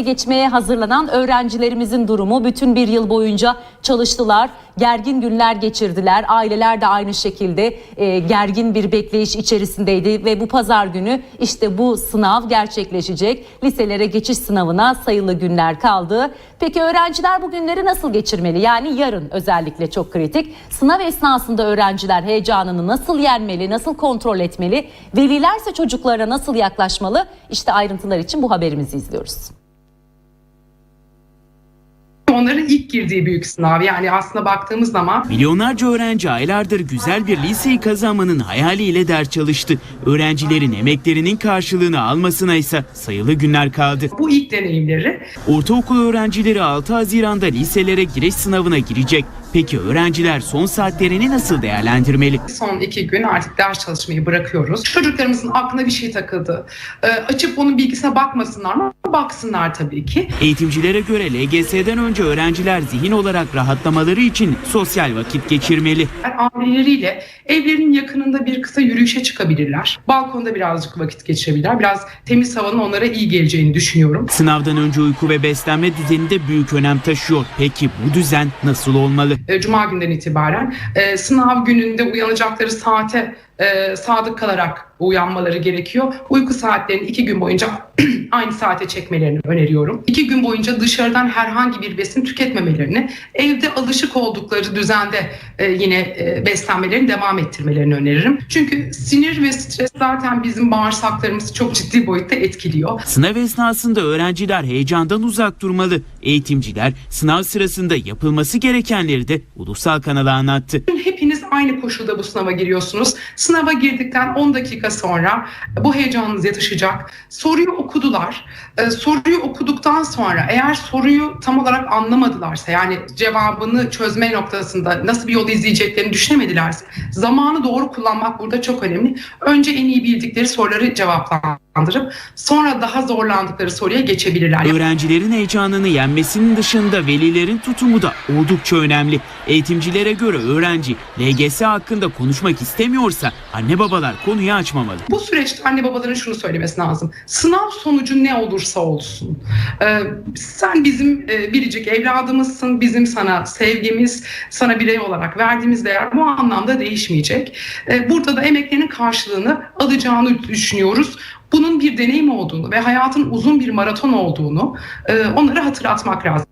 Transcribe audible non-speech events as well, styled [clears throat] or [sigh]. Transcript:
geçmeye hazırlanan öğrencilerimizin durumu bütün bir yıl boyunca çalıştılar. Gergin günler geçirdiler. Aileler de aynı şekilde e, gergin bir bekleyiş içerisindeydi ve bu pazar günü işte bu sınav gerçekleşecek. Liselere geçiş sınavına sayılı günler kaldı. Peki öğrenciler bu günleri nasıl geçirmeli? Yani yarın özellikle çok kritik. Sınav esnasında öğrenciler heyecanını nasıl yenmeli, nasıl kontrol etmeli? Velilerse çocuklara nasıl yaklaşmalı? İşte ayrıntılar için bu haberimizi izliyoruz. Onların ilk girdiği büyük sınav. Yani aslında baktığımız zaman Milyonlarca öğrenci aylardır güzel bir liseyi kazanmanın hayaliyle ders çalıştı. Öğrencilerin emeklerinin karşılığını almasına ise sayılı günler kaldı. bu ilk deneyimleri Ortaokul öğrencileri 6 Haziran'da liselere giriş sınavına girecek. Peki öğrenciler son saatlerini nasıl değerlendirmeli? son iki gün artık ders çalışmayı bırakıyoruz. Çocuklarımızın aklına bir şey takıldı. Ee, açıp onun bilgisine bakmasınlar mı? Baksınlar tabii ki. Eğitimcilere göre LGS'den önce öğrenciler zihin olarak rahatlamaları için sosyal vakit geçirmeli. Aileleriyle evlerinin yakınında bir kısa yürüyüşe çıkabilirler. Balkonda birazcık vakit geçirebilirler. Biraz temiz havanın onlara iyi geleceğini düşünüyorum. Sınavdan önce uyku ve beslenme düzeni de büyük önem taşıyor. Peki bu düzen nasıl olmalı? E, Cuma günden itibaren e, sınav gününde uyanacakları saate e, sadık kalarak uyanmaları gerekiyor. Uyku saatlerini iki gün boyunca [clears throat] aynı saate çekmelerini öneriyorum. İki gün boyunca dışarıdan herhangi bir besin tüketmemelerini, evde alışık oldukları düzende e, yine e, beslenmelerini devam ettirmelerini öneririm. Çünkü sinir ve stres zaten bizim bağırsaklarımızı çok ciddi boyutta etkiliyor. Sınav esnasında öğrenciler heyecandan uzak durmalı. Eğitimciler sınav sırasında yapılması gerekenleri de ulusal kanala anlattı. Hepiniz aynı koşulda bu sınava giriyorsunuz. Sınava girdikten 10 dakika sonra bu heyecanınız yatışacak. Soruyu okudular. Ee, soruyu okuduktan sonra eğer soruyu tam olarak anlamadılarsa yani cevabını çözme noktasında nasıl bir yol izleyeceklerini düşünemedilerse zamanı doğru kullanmak burada çok önemli. Önce en iyi bildikleri soruları cevaplandırıp sonra daha zorlandıkları soruya geçebilirler. Öğrencilerin heyecanını yenmesinin dışında velilerin tutumu da oldukça önemli. Eğitimcilere göre öğrenci LGS hakkında konuşmak istemiyorsa anne babalar konuyu açmamalı. Bu süreçte anne babaların şunu söylemesi lazım. Sınav sonucu ne olursa olsun. Ee, sen bizim e, biricik evladımızsın. Bizim sana sevgimiz, sana birey olarak verdiğimiz değer bu anlamda değişmeyecek. Ee, burada da emeklerinin karşılığını alacağını düşünüyoruz. Bunun bir deneyim olduğunu ve hayatın uzun bir maraton olduğunu e, onlara hatırlatmak lazım.